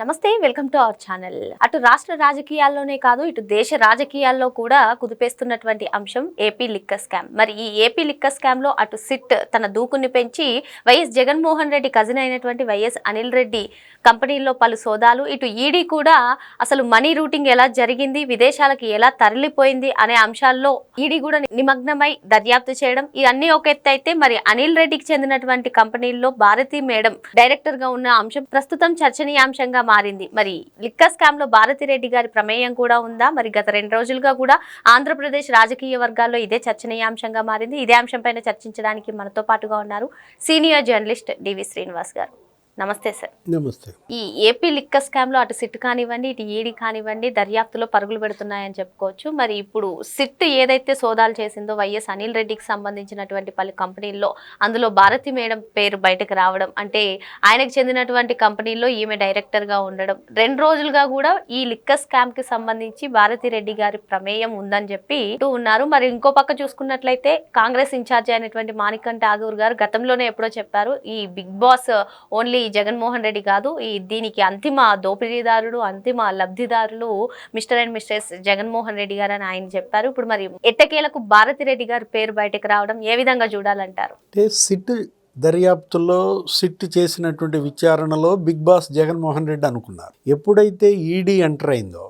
నమస్తే welcome to our channel. అటు రాష్ట్ర రాజకీయాల్లోనే కాదు ఇటు దేశ రాజకీయాల్లో కూడా కుదిపేస్తున్నటువంటి అంశం ఏపీ లిక్కర్ స్కామ్. మరి ఈ ఏపీ లిక్కర్ స్కామ్లో అటు సిట్ తన దూకుని పెంచి వైఎస్ జగన్మోహన్ రెడ్డి కజిన్ అయినటువంటి వైఎస్ అనిల్ రెడ్డి కంపెనీల్లో పలు సోదాలు ఇటు ఈడీ కూడా అసలు మనీ రూటింగ్ ఎలా జరిగింది విదేశాలకు ఎలా తరలిపోయింది అనే అంశాల్లో ఈడీ కూడా నిమగ్నమై దర్యాప్తు చేయడం ఇవన్నీ ఒక ఎత్తు అయితే మరి అనిల్ రెడ్డికి చెందినటువంటి కంపెనీల్లో భారతీ మేడం డైరెక్టర్గా ఉన్న అంశం ప్రస్తుతం చర్చనీయాంశంగా మారింది. మరి లిక్కర్ స్కామ్లో భారతి రెడ్డి గారి ప్రమేయం కూడా ఉందా? మరి గత రెండు రోజులుగా కూడా ఆంధ్రప్రదేశ్ రాజకీయ వర్గాల్లో ఇదే చర్చనీయాంశంగా మారింది. ఇదే అంశంపైన చర్చించడానికి మనతో పాటుగా ఉన్నారు సీనియర్ జర్నలిస్ట్ డివి శ్రీనివాస్ గారు. నమస్తే సార్. నమస్తే. ఈ ఏపీ లిక్కర్ స్కామ్లో అటు సిట్ కానివ్వండి ఇటు ఈడీ కానివ్వండి దర్యాప్తులో పరుగులు పెడుతున్నాయని చెప్పుకోవచ్చు. మరి ఇప్పుడు సిట్ ఏదైతే సోదాలు చేసిందో వైఎస్ అనిల్ రెడ్డికి సంబంధించినటువంటి పలు కంపెనీల్లో అందులో భారతి మేడం పేరు బయటకు రావడం అంటే ఆయనకు చెందినటువంటి కంపెనీల్లో ఈమె డైరెక్టర్గా ఉండడం రెండు రోజులుగా కూడా ఈ లిక్కర్ స్కామ్కి సంబంధించి భారతి రెడ్డి గారి ప్రమేయం ఉందని చెప్పి ఉన్నారు. మరి ఇంకో పక్క చూసుకున్నట్లయితే కాంగ్రెస్ ఇన్ఛార్జ్ అయినటువంటి మాణికం ఠాగూర్ గారు గతంలోనే ఎప్పుడో చెప్పారు ఈ big boss only Jaganmohan Reddy కాదు ఈ దీనికి అంతిమ దోపిడీదారుడు అంతిమ లబ్ధిదారులు mister and mrs Jaganmohan Reddy గారు అని ఆయన చెప్పారు. ఇప్పుడు మరి ఎట్టకేలకు భారతి రెడ్డి గారి పేరు బయటకు రావడం ఏ విధంగా చూడాలంటారు? సిట్ దర్యాప్తులో సిట్ చేసినటువంటి విచారణలో బిగ్ బాస్ జగన్మోహన్ రెడ్డి అనుకున్నారు. ఎప్పుడైతే ఈడీ ఎంటర్ అయిందో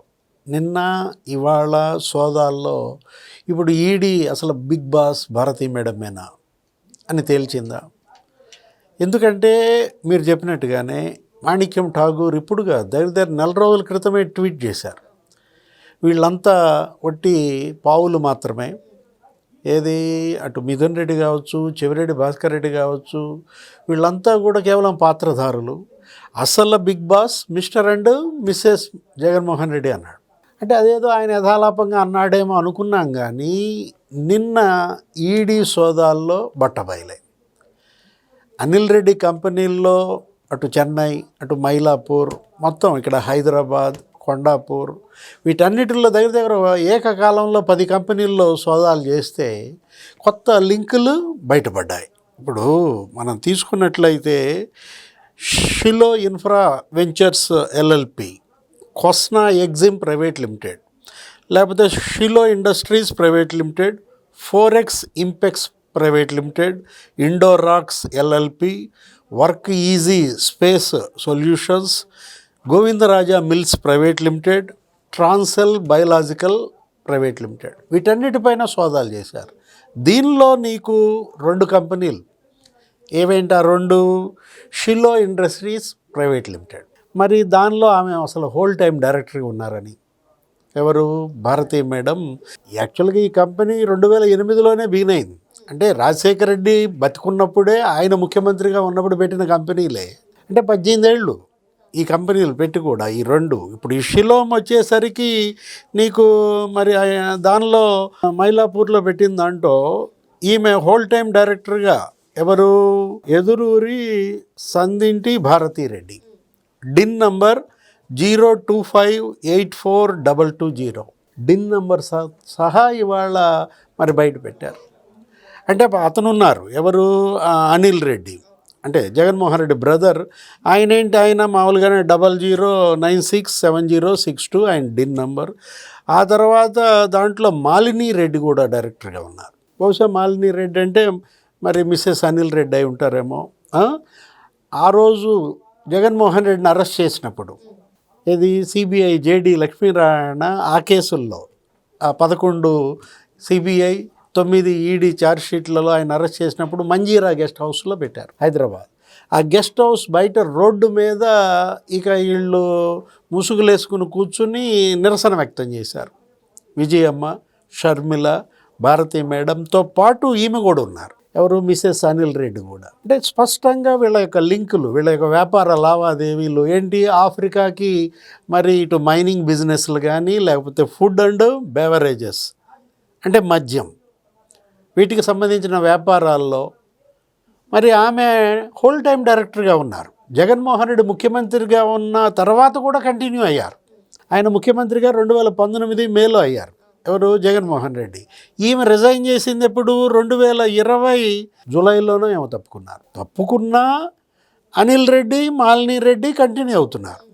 నిన్న ఇవాళ సోదాల్లో ఇప్పుడు ఈడీ అసలు బిగ్ బాస్ భారతీ మేడమేనా అని తేల్చిందా? ఎందుకంటే మీరు చెప్పినట్టుగానే మాణిక్యం ఠాగూర్ ఇప్పుడుగా దగ్గర దగ్గర నెల రోజుల క్రితమే ట్వీట్ చేశారు. వీళ్ళంతా ఒట్టి పావులు మాత్రమే. ఏది? అటు మిథున్ రెడ్డి కావచ్చు చెవిరెడ్డి భాస్కర్ రెడ్డి కావచ్చు వీళ్ళంతా కూడా కేవలం పాత్రధారులు. అసలు big boss mister and missus Jaganmohan Reddy అన్నాడు. అంటే అదేదో ఆయన యథాలాపంగా అన్నాడేమో అనుకున్నాం కానీ నిన్న ఈడీ సోదాల్లో బట్టబయలే అనిల్ రెడ్డి కంపెనీల్లో అటు చెన్నై అటు మైలాపూర్ మొత్తం ఇక్కడ హైదరాబాద్ కొండాపూర్ వీటన్నిటిలో దగ్గర దగ్గర ఏకకాలంలో పది కంపెనీల్లో సోదాలు చేస్తే కొత్త లింకులు బయటపడ్డాయి. ఇప్పుడు మనం తీసుకున్నట్లయితే Shilo infra ventures LLP Kosna exim private limited లేకపోతే Shilo industries private limited forex impex private limited Indorax LLP work easy space solutions Govindaraja mills private limited Transcell biological private limited. వీటన్నిటిపైన సోదాలు చేశారు. దీనిలో నీకు రెండు కంపెనీలు ఏవేంటి ఆ రెండు? Shilo industries private limited. మరి దానిలో ఆమె అసలు హోల్ టైం డైరెక్టర్గా ఉన్నారని ఎవరు? భారతీ మేడం. యాక్చువల్గా ఈ కంపెనీ రెండు వేల ఎనిమిదిలోనే బిగిన్ అయింది. అంటే రాజశేఖర రెడ్డి బతికున్నప్పుడే ఆయన ముఖ్యమంత్రిగా ఉన్నప్పుడు పెట్టిన కంపెనీలే. అంటే పద్దెనిమిది ఏళ్ళు ఈ కంపెనీలు పెట్టి కూడా ఈ రెండు. ఇప్పుడు ఈ శిలోం వచ్చేసరికి నీకు మరి దానిలో మైలాపూర్లో పెట్టిన దాంట్లో ఈమె హోల్ టైం డైరెక్టర్గా ఎవరు? Eduguri Sandinti Bharathi Reddy. DIN number zero two five eight four double two zero. DIN number సహ- సహా ఇవాళ మరి బయట పెట్టారు. అంటే అతను ఉన్నారు ఎవరు? అనిల్ రెడ్డి. అంటే జగన్మోహన్ రెడ్డి బ్రదర్. ఆయన ఏంటి ఆయన మామూలుగానే double zero nine six seven zero six two ఆయన డిన్ నంబర్. ఆ తర్వాత దాంట్లో మాలిని రెడ్డి కూడా డైరెక్టర్గా ఉన్నారు. బహుశా మాలిని రెడ్డి అంటే మరి మిస్సెస్ అనిల్ రెడ్డి అయి ఉంటారేమో. ఆ? రోజు జగన్మోహన్ రెడ్డిని అరెస్ట్ చేసినప్పుడు ఇది సిబిఐ జేడి లక్ష్మీనారాయణ ఆ కేసుల్లో ఆ పదకొండు సిబిఐ తొమ్మిది ఈడీ చార్జ్షీట్లలో ఆయన అరెస్ట్ చేసినప్పుడు మంజీరా గెస్ట్ హౌస్లో పెట్టారు హైదరాబాద్. ఆ గెస్ట్ హౌస్ బయట రోడ్డు మీద ఇక వీళ్ళు ముసుగులేసుకుని కూర్చుని నిరసన వ్యక్తం చేశారు. విజయమ్మ షర్మిల భారతి మేడంతో పాటు ఈమె కూడా ఉన్నారు. ఎవరు? మిసెస్ అనిల్ రెడ్డి కూడా. అంటే స్పష్టంగా వీళ్ళ యొక్క లింకులు వీళ్ళ యొక్క వ్యాపార లావాదేవీలు ఏంటి? ఆఫ్రికాకి మరి ఇటు మైనింగ్ బిజినెస్లు కానీ లేకపోతే ఫుడ్ అండ్ బెవరేజెస్. అంటే మద్యం. వీటికి సంబంధించిన వ్యాపారాల్లో మరి ఆమె హోల్ టైం డైరెక్టర్గా ఉన్నారు. జగన్మోహన్ రెడ్డి ముఖ్యమంత్రిగా ఉన్న తర్వాత కూడా కంటిన్యూ అయ్యారు. ఆయన ముఖ్యమంత్రిగా రెండు వేల పంతొమ్మిది మేలో అయ్యారు. ఎవరు? జగన్మోహన్ రెడ్డి. ఈమె రిజైన్ చేసింది ఎప్పుడు? రెండు వేల ఇరవై జూలైలోనో ఏమో తప్పుకున్నారు. తప్పుకున్నా అనిల్ రెడ్డి మాలిని రెడ్డి కంటిన్యూ అవుతున్నారు.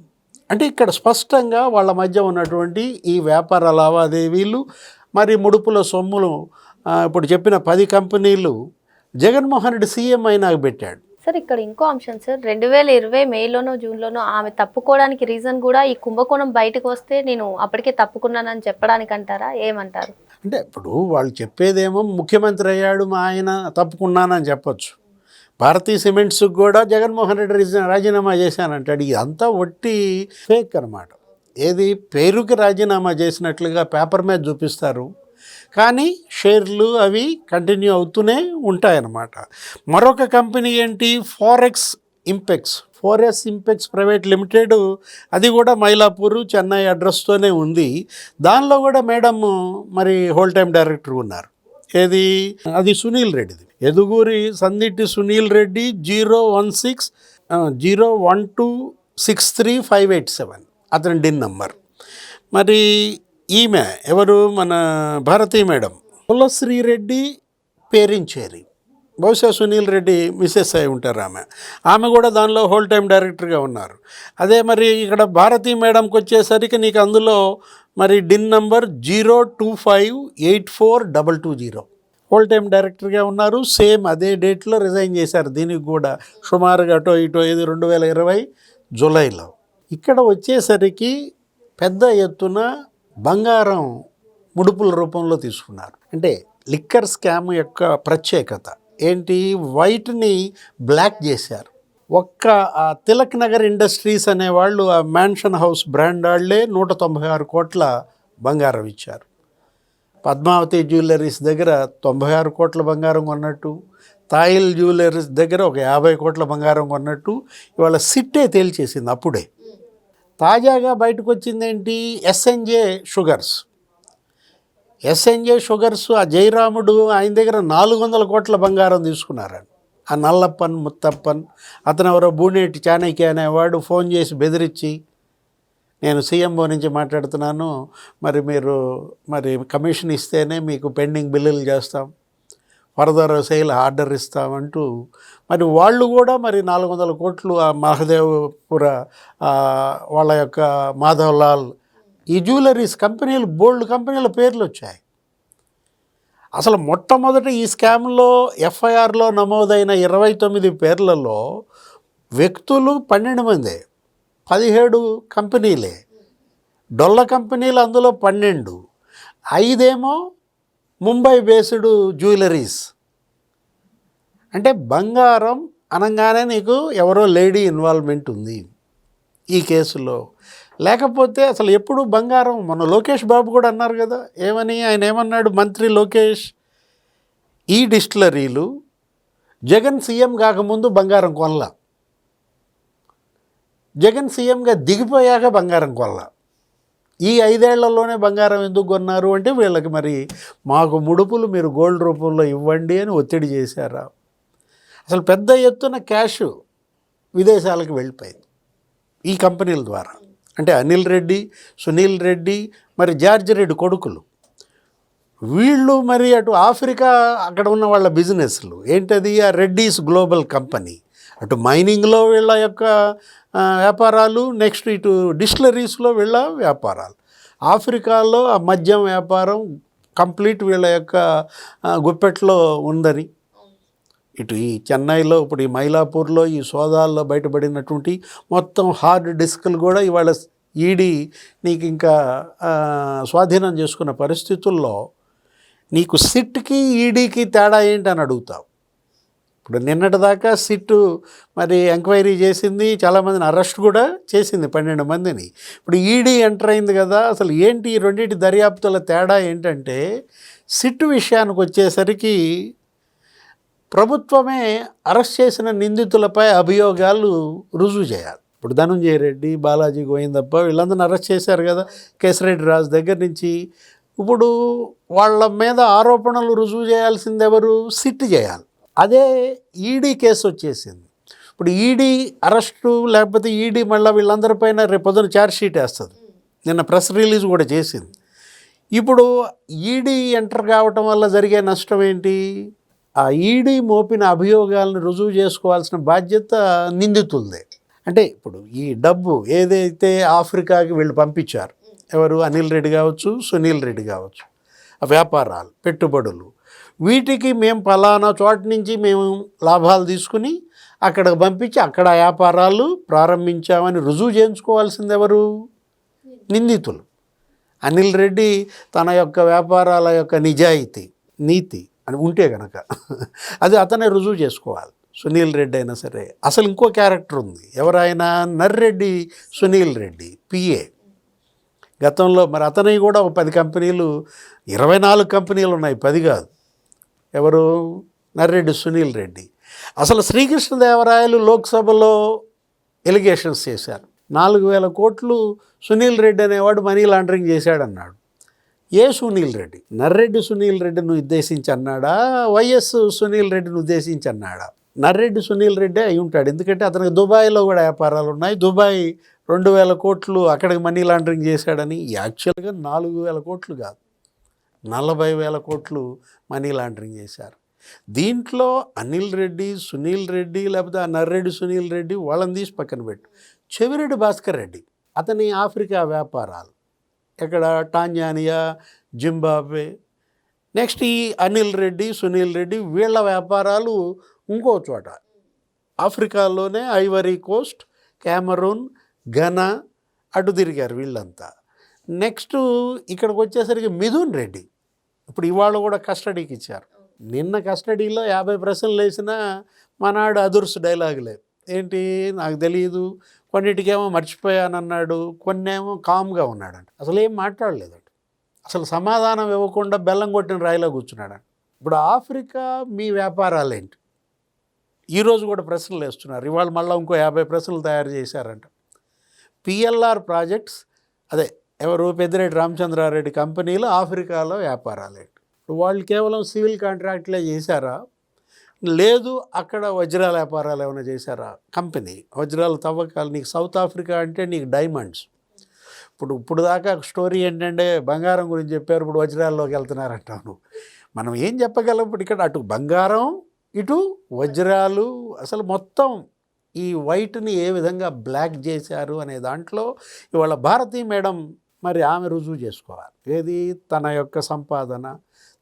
అంటే ఇక్కడ స్పష్టంగా వాళ్ళ మధ్య ఉన్నటువంటి ఈ వ్యాపార లావాదేవీలు మరి ముడుపుల సొమ్ములు ఇప్పుడు చెప్పిన పది కంపెనీలు జగన్మోహన్ రెడ్డి సీఎం అయినాక పెట్టాడు. సార్ ఇక్కడ ఇంకో అంశం సార్ రెండు వేల ఇరవై మేలోనో జూన్లోనో ఆమె తప్పుకోవడానికి రీజన్ కూడా ఈ కుంభకోణం బయటకు వస్తే నేను అప్పటికే తప్పుకున్నానని చెప్పడానికి అంటారా? ఏమంటారు? అంటే ఇప్పుడు వాళ్ళు చెప్పేదేమో ముఖ్యమంత్రి అయ్యాడు మా ఆయన తప్పుకున్నానని చెప్పొచ్చు. భారతీయ సిమెంట్స్కి కూడా జగన్మోహన్ రెడ్డి రిజ- రాజీనామా చేశానంటాడు ఇదంతా ఒట్టి ఫేక్ అనమాట ఏది పేరుకి రాజీనామా చేసినట్లుగా పేపర్ మీద చూపిస్తారు. కానీ షేర్లు అవి కంటిన్యూ అవుతూనే ఉంటాయన్నమాట. మరొక కంపెనీ ఏంటి? Forex impex. Forex impex private limited అది కూడా మైలాపూర్ చెన్నై అడ్రస్తోనే ఉంది. దానిలో కూడా మేడం మరి హోల్ టైం డైరెక్టర్ ఉన్నారు. ఏది? అది సునీల్ రెడ్డిది. Eduguri Sandinti Sunil Reddy zero one six zero one two six three five eight seven. అతని డిన్ నంబర్. మరి ఈమె ఎవరు? మన భారతీ మేడం. కులశ్రీ రెడ్డి పేరించేరి. బహుశా సునీల్ రెడ్డి మిస్సెస్ అయి ఉంటారు ఆమె. ఆమె కూడా దానిలో హోల్ టైం డైరెక్టర్గా ఉన్నారు. అదే మరి ఇక్కడ భారతీ మేడంకి వచ్చేసరికి నీకు అందులో మరి DIN number zero two five eight four double two zero. Whole time డైరెక్టర్గా ఉన్నారు. సేమ్ అదే డేట్లో రిజైన్ చేశారు. దీనికి కూడా సుమారుగా అటో ఇటో ఇది రెండు వేల ఇరవై జూలైలో. ఇక్కడ వచ్చేసరికి పెద్ద ఎత్తున బంగారం ముడుపుల రూపంలో తీసుకున్నారు. అంటే లిక్కర్ స్కామ్ యొక్క ప్రత్యేకత. ఏంటి? వైట్ని బ్లాక్ చేశారు. ఒక్క తిలక్ నగర్ ఇండస్ట్రీస్ అనేవాళ్ళు ఆ మ్యాన్షన్ హౌస్ బ్రాండ్ వాళ్ళే నూట తొంభై ఆరు కోట్ల బంగారం ఇచ్చారు. పద్మావతి జ్యువెలరీస్ దగ్గర తొంభై ఆరు కోట్ల బంగారం కొన్నట్టు తాయిల్ జ్యువెలరీస్ దగ్గర ఒక యాభై కోట్ల బంగారం కొన్నట్టు ఇవాళ సిట్టే తేల్చేసింది అప్పుడే. తాజాగా బయటకు వచ్చింది ఏంటి ఎస్ఎన్జే షుగర్స్ ఎస్ఎన్జే షుగర్స్ ఆ జయరాముడు ఆయన దగ్గర నాలుగు వందల కోట్ల బంగారం తీసుకున్నారని ఆ నల్లప్పన్ ముత్తప్పన్ అతను ఎవరో బూనేటి చాణక్య అనేవాడు ఫోన్ చేసి బెదిరించి నేను సీఎంఓ నుంచి మాట్లాడుతున్నాను. మరి మీరు మరి కమిషన్ ఇస్తేనే మీకు పెండింగ్ బిల్లులు చేస్తాం. వరదర సేల్ ఆర్డర్ ఇస్తామంటూ మరి వాళ్ళు కూడా మరి నాలుగు వందల కోట్లు ఆ మహదేవ్పుర వాళ్ళ యొక్క మాధవ్లాల్ ఈ జ్యువెలరీస్ కంపెనీలు బోల్డ్ కంపెనీల పేర్లు వచ్చాయి. అసలు మొట్టమొదట ఈ స్కామ్లో ఎఫ్ఐఆర్లో నమోదైన ఇరవై తొమ్మిది పేర్లలో వ్యక్తులు పన్నెండు మందే పదిహేడు కంపెనీలే. డొల్ల కంపెనీలు అందులో పన్నెండు. ఐదేమో ముంబై బేస్డ్ జ్యువెలరీస్. అంటే బంగారం అనగానే నీకు ఎవరో లేడీ ఇన్వాల్వ్మెంట్ ఉంది ఈ కేసులో. లేకపోతే అసలు ఎప్పుడు బంగారం? మన లోకేష్ బాబు కూడా అన్నారు కదా ఏమని? ఆయన ఏమన్నాడు? మంత్రి లోకేష్ ఈ డిస్టిలరీలు జగన్ సీఎం కాకముందు బంగారం కొనలా. జగన్ సీఎంగా దిగిపోయాక బంగారం కొనలా. ఈ ఐదేళ్ళలోనే బంగారం ఎందుకు కొన్నారు అంటే వీళ్ళకి మరి మాకు ముడుపులు మీరు గోల్డ్ రూపంలో ఇవ్వండి అని ఒత్తిడి చేశారా? అసలు పెద్ద ఎత్తున క్యాష్ విదేశాలకు వెళ్ళిపోయింది ఈ కంపెనీల ద్వారా. అంటే అనిల్ రెడ్డి సునీల్ రెడ్డి మరి జార్జ్ రెడ్డి కొడుకులు. వీళ్ళు మరి అటు ఆఫ్రికా అక్కడ ఉన్న వాళ్ళ బిజినెస్లు. ఏంటది? ఆ రెడ్డీస్ గ్లోబల్ కంపెనీ. అటు మైనింగ్లో వీళ్ళ యొక్క వ్యాపారాలు నెక్స్ట్ ఇటు డిస్టిలరీస్లో వీళ్ళ వ్యాపారాలు. ఆఫ్రికాలో ఆ మద్యం వ్యాపారం కంప్లీట్ వీళ్ళ యొక్క గుప్పెట్లో ఉందని. ఇటు ఈ చెన్నైలో ఇప్పుడు ఈ మైలాపూర్లో ఈ సోదాల్లో బయటపడినటువంటి మొత్తం హార్డ్ డిస్క్లు కూడా ఇవాళ ఈడీ నీకు ఇంకా స్వాధీనం చేసుకున్న పరిస్థితుల్లో నీకు సిట్కి ఈడీకి తేడా ఏంటి అని అడుగుతావు? ఇప్పుడు నిన్నటిదాకా సిట్టు మరి ఎంక్వైరీ చేసింది చాలామందిని అరెస్ట్ కూడా చేసింది పన్నెండు మందిని. ఇప్పుడు ఈడీ ఎంటర్ అయింది కదా అసలు ఏంటి ఈ రెండింటి దర్యాప్తుల తేడా ఏంటంటే సిట్టు విషయానికి వచ్చేసరికి ప్రభుత్వమే అరెస్ట్ చేసిన నిందితులపై అభియోగాలు రుజువు చేయాలి. ఇప్పుడు ధనుంజయ రెడ్డి బాలాజీ గోవిందప్ప వీళ్ళందరిని అరెస్ట్ చేశారు కదా కేశరెడ్డి రాజు దగ్గర నుంచి. ఇప్పుడు వాళ్ళ మీద ఆరోపణలు రుజువు చేయాల్సింది ఎవరు సిట్ చేయాలి. అదే ఈడీ కేసు వచ్చేసింది. ఇప్పుడు ఈడీ అరెస్టు లేకపోతే ఈడీ మళ్ళీ వీళ్ళందరిపైన రేపు పొద్దున ఛార్జ్ షీట్ వేస్తుంది. నిన్న ప్రెస్ రిలీజ్ కూడా చేసింది. ఇప్పుడు ఈడీ ఎంటర్ కావటం వల్ల జరిగే నష్టం ఏంటి? ఆ ఈడీ మోపిన అభియోగాలను రుజువు చేసుకోవాల్సిన బాధ్యత నిందితులదే. అంటే ఇప్పుడు ఈ డబ్బు ఏదైతే ఆఫ్రికాకి వీళ్ళు పంపించారు ఎవరు? అనిల్ రెడ్డి కావచ్చు సునీల్ రెడ్డి కావచ్చు. ఆ వ్యాపారాలు పెట్టుబడులు వీటికి మేము పలానా చోట నుంచి మేము లాభాలు తీసుకుని అక్కడికి పంపించి అక్కడ వ్యాపారాలు ప్రారంభించామని రుజువు చేయించుకోవాల్సింది ఎవరు నిందితులు. అనిల్ రెడ్డి తన యొక్క వ్యాపారాల యొక్క నిజాయితీ నీతి అని ఉంటే కనుక అది అతనే రుజువు చేసుకోవాలి. సునీల్ రెడ్డి అయినా సరే. అసలు ఇంకో క్యారెక్టర్ ఉంది. ఎవరైనా నర్రెడ్డి సునీల్ రెడ్డి పిఏ గతంలో మరి అతని కూడా ఒక పది కంపెనీలు ఇరవై నాలుగు కంపెనీలు ఉన్నాయి. పది కాదు. ఎవరు? నర్రెడ్డి సునీల్ రెడ్డి. అసలు శ్రీకృష్ణదేవరాయలు లోక్సభలో ఎలిగేషన్స్ చేశారు. నాలుగు వేల కోట్లు సునీల్ రెడ్డి అనేవాడు మనీ లాండరింగ్ చేశాడన్నాడు. ఏ సునీల్ రెడ్డి? నర్రెడ్డి సునీల్ రెడ్డిని ఉద్దేశించి అన్నాడా వైఎస్ సునీల్ రెడ్డిని ఉద్దేశించి అన్నాడా నర్రెడ్డి సునీల్ రెడ్డి అయి ఉంటాడు. ఎందుకంటే అతనికి దుబాయ్లో కూడా వ్యాపారాలు ఉన్నాయి. దుబాయ్ రెండు వేల కోట్లు అక్కడికి మనీ లాండరింగ్ చేశాడని యాక్చువల్గా నాలుగు వేల కోట్లు కాదు. నలభై వేల కోట్లు మనీ లాండరింగ్ చేశారు. దీంట్లో అనిల్ రెడ్డి సునీల్ రెడ్డి లేకపోతే ఆ నర్రెడ్డి సునీల్ రెడ్డి వాళ్ళని తీసి పక్కన పెట్టు. చెవిరెడ్డి భాస్కర్ రెడ్డి అతని ఆఫ్రికా వ్యాపారాలు. ఎక్కడ? Tanzania Zimbabwe. నెక్స్ట్ ఈ అనిల్ రెడ్డి సునీల్ రెడ్డి వీళ్ళ వ్యాపారాలు ఇంకో చోట. ఆఫ్రికాలోనే ఐవరీ కోస్ట్ క్యామరూన్ ఘనా అటు తిరిగారు వీళ్ళంతా. నెక్స్ట్ ఇక్కడికి వచ్చేసరికి మిథున్ రెడ్డి. ఇప్పుడు ఇవాళ కూడా కస్టడీకి ఇచ్చారు. నిన్న కస్టడీలో యాభై ప్రశ్నలు వేసిన మనాడు అదుర్స్ డైలాగులే ఏంటి? నాకు తెలియదు కొన్నిటికేమో మర్చిపోయానన్నాడు. కొన్నేమో కామ్గా ఉన్నాడంట. అసలు ఏం మాట్లాడలేదంట. అసలు సమాధానం ఇవ్వకుండా బెల్లం కొట్టిన రాయిలో కూర్చున్నాడంట. ఇప్పుడు ఆఫ్రికా మీ వ్యాపారాలు ఏంటి? ఈరోజు కూడా ప్రశ్నలు వేస్తున్నారు. ఇవాళ మళ్ళీ ఇంకో యాభై ప్రశ్నలు తయారు చేశారంట. పిఎల్ఆర్ ప్రాజెక్ట్స్ అదే ఎవరు? పెద్దిరెడ్డి రామచంద్రారెడ్డి కంపెనీలు ఆఫ్రికాలో వ్యాపారాలు వాళ్ళు కేవలం సివిల్ కాంట్రాక్ట్లే చేశారా? లేదు అక్కడ వజ్రాల వ్యాపారాలు ఏమైనా చేశారా? కంపెనీ వజ్రాల తవ్వకాలు నీకు సౌత్ ఆఫ్రికా అంటే నీకు డైమండ్స్. ఇప్పుడు ఇప్పుడు దాకా స్టోరీ ఏంటంటే బంగారం గురించి చెప్పారు ఇప్పుడు వజ్రాల్లోకి వెళ్తున్నారంటాను మనం ఏం చెప్పగలం? ఇప్పుడు ఇక్కడ అటు బంగారం ఇటు వజ్రాలు అసలు మొత్తం ఈ వైట్ని ఏ విధంగా బ్లాక్ చేశారు అనే దాంట్లో ఇవాళ భారతీ మేడం మరి ఆమె రుజువు చేసుకోవాలి. ఏది? తన యొక్క సంపాదన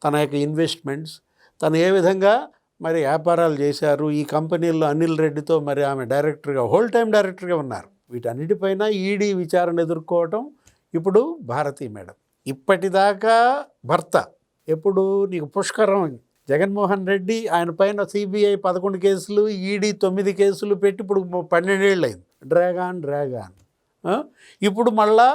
తన యొక్క ఇన్వెస్ట్మెంట్స్. తను ఏ విధంగా మరి వ్యాపారాలు చేశారు? ఈ కంపెనీల్లో అనిల్ రెడ్డితో మరి ఆమె డైరెక్టర్గా హోల్ టైం డైరెక్టర్గా ఉన్నారు. వీటన్నిటిపైన ఈడీ విచారణ ఎదుర్కోవటం ఇప్పుడు భారతీ మేడం. ఇప్పటిదాకా భర్త ఎప్పుడు నీకు పుష్కరం జగన్మోహన్ రెడ్డి ఆయన పైన సిబిఐ పదకొండు కేసులు ఈడీ తొమ్మిది కేసులు పెట్టి ఇప్పుడు పన్నెండేళ్ళు అయింది డ్రాగాన్. డ్రాగాన్ ఇప్పుడు మళ్ళా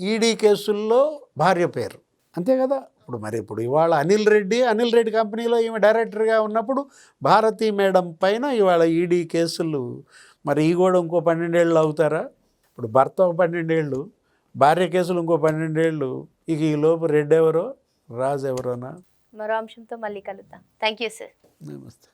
ఈడీ కేసుల్లో భార్య పేరు. అంతే కదా? ఇప్పుడు మరి ఇప్పుడు ఇవాళ అనిల్ రెడ్డి అనిల్ రెడ్డి కంపెనీలో ఈమె డైరెక్టర్గా ఉన్నప్పుడు భారతీ మేడం పైన ఇవాళ ఈడీ కేసులు. మరి ఈ కూడా ఇంకో పన్నెండేళ్ళు అవుతారా? ఇప్పుడు భర్త ఒక పన్నెండేళ్ళు భార్య కేసులు ఇంకో పన్నెండేళ్ళు. ఇక ఈ లోపు రెడ్డి ఎవరో రాజు ఎవరోనా మరో అంశంతో మళ్ళీ కలుద్దాం. Thank you sir. నమస్తే.